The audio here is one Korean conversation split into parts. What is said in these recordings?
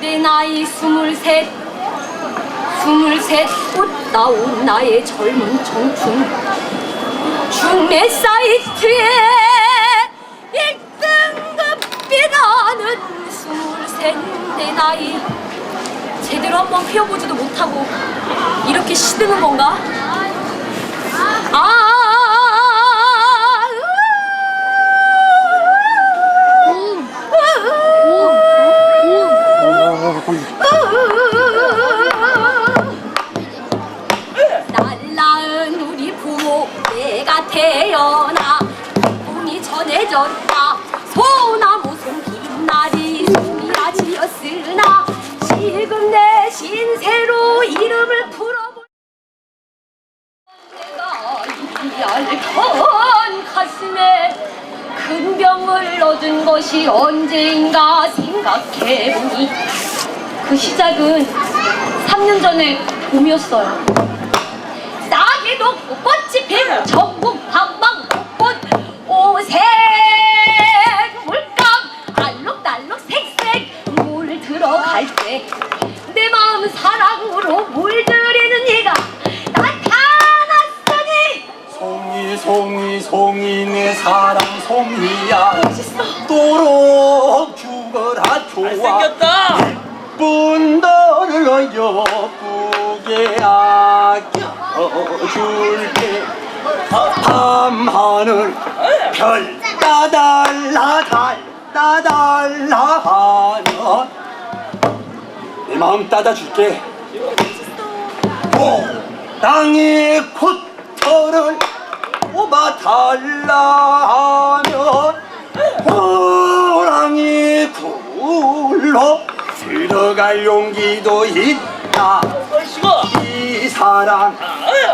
내 나이 스물셋 스물셋 꽃다운 나의 젊은 청춘. 중매 사이트에 1등급이라는 스물셋 내 나이. 제대로 한번 피워보지도 못하고 이렇게 시드는 건가? 아 태어나 꿈이 전해졌다. 소나무 송 빛나리 송이라 지었으나 지금 내 신세로 이름을 풀어볼 내가 얇은 가슴에 큰 병을 얻은 것이 언제인가 생각해보니 그 시작은 3년 전에 봄이었어요. 돋고 꽃 이 피고 전국 방방 곳곳 오색 물감 알록달록 색색 물 들어갈 때내 마음 사랑으로 물들이는 네가 나타났으니. 송이 송이 송이 내 사랑 송이야. 멋있어. 죽어라 좋아. 잘생겼다. 예쁜 너를 예쁘게 아껴 줄게 밤하늘 별 따달라 달따달라 하며 내 마음 따다줄게 오, 땅의 코털을 뽑아 달라 하면 호랑이 굴러 들어갈 용기도 있다. 이 사랑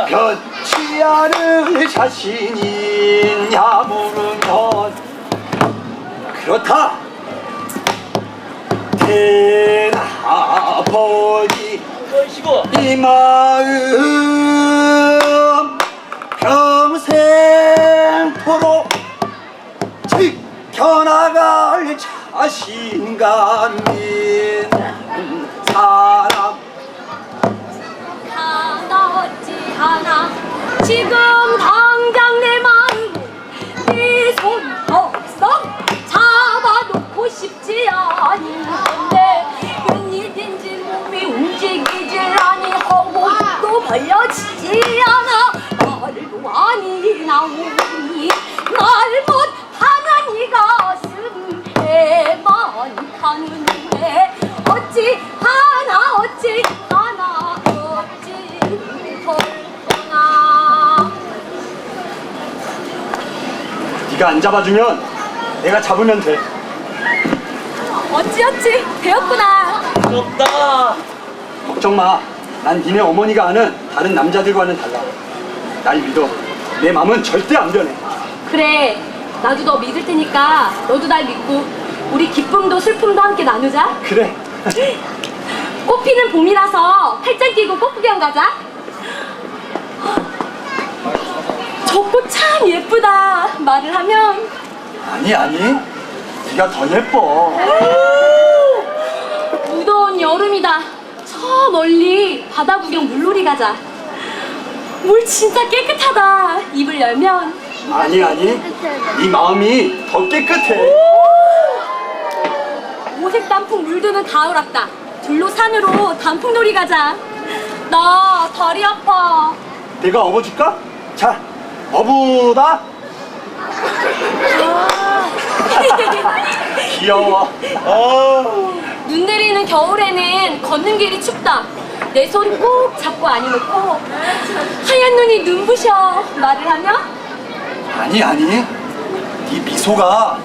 변치 않을 자신 있냐 물으면 그렇다 대나버지 얼씨구. 이 마음 평생토록 지켜나갈 자신감 있 싶지 않은데 웬일인지 몸이 움직이질 아니 허공도 벌려지지 않아. 말도 아니 나오니 말 못하는 이 가슴에만 가는데 어찌 하나 어찌 하나 어찌 덜거나 네가 안 잡아주면 내가 잡으면 돼 어찌 어찌 되었구나 부럽다. 걱정 마. 난 니네 어머니가 아는 다른 남자들과는 달라. 날 믿어. 내 마음은 절대 안 변해. 그래 나도 너 믿을 테니까 너도 날 믿고 우리 기쁨도 슬픔도 함께 나누자 그래. 꽃피는 봄이라서 팔짱 끼고 꽃 구경 가자 저 꽃 참 예쁘다 말을 하면 아니 아니. 네가 더 예뻐. 무더운 여름이다. 저 멀리 바다 구경 물놀이 가자. 물 진짜 깨끗하다. 입을 열면 아니 아니. 네 마음이 더 깨끗해. 오색 단풍 물드는 가을 왔다. 둘로 산으로 단풍놀이 가자. 나 다리 아파. 내가 업어줄까? 자, 어부다. 귀여워. 어. 눈 내리는 겨울에는 걷는 길이 춥다. 내 손 꼭 잡고 안아놓고 하얀 눈이 눈부셔 말을 하며 아니 아니. 네 미소가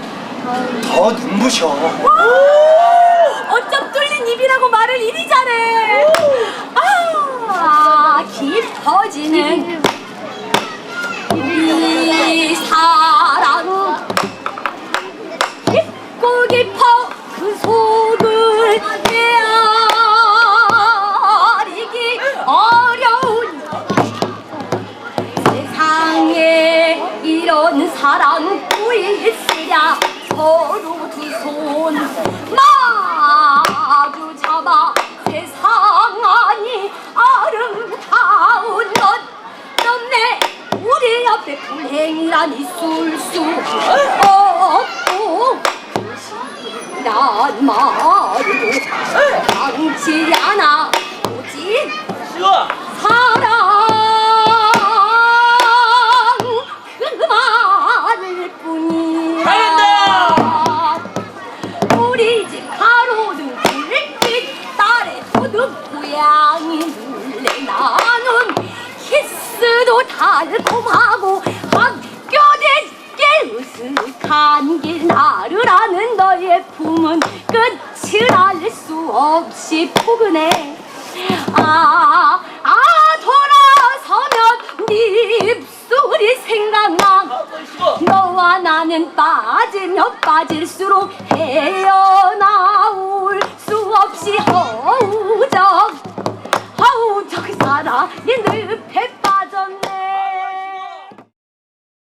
더 눈부셔. 어쩜 뚫린 입이라고 말을 이리 잘해. 아, 깊어지는 사랑꾼이 있으랴. 서로 두손 마주 잡아 세상 아니 아름다운 넌 넌내 우리 앞에 불행이란 있을 수 없고 난 말도 당치 않아. 오지? 쉬워. 키스도 달콤하고 학교 대길 으슥한 길 나를 아는 너의 품은 끝을 알 수 없이 포근해 아, 아 돌아서면 네 입술이 생각나. 너와 나는 빠지며 빠질수록 헤어나올 수 없이 허우적 허우적 사랑의 늪에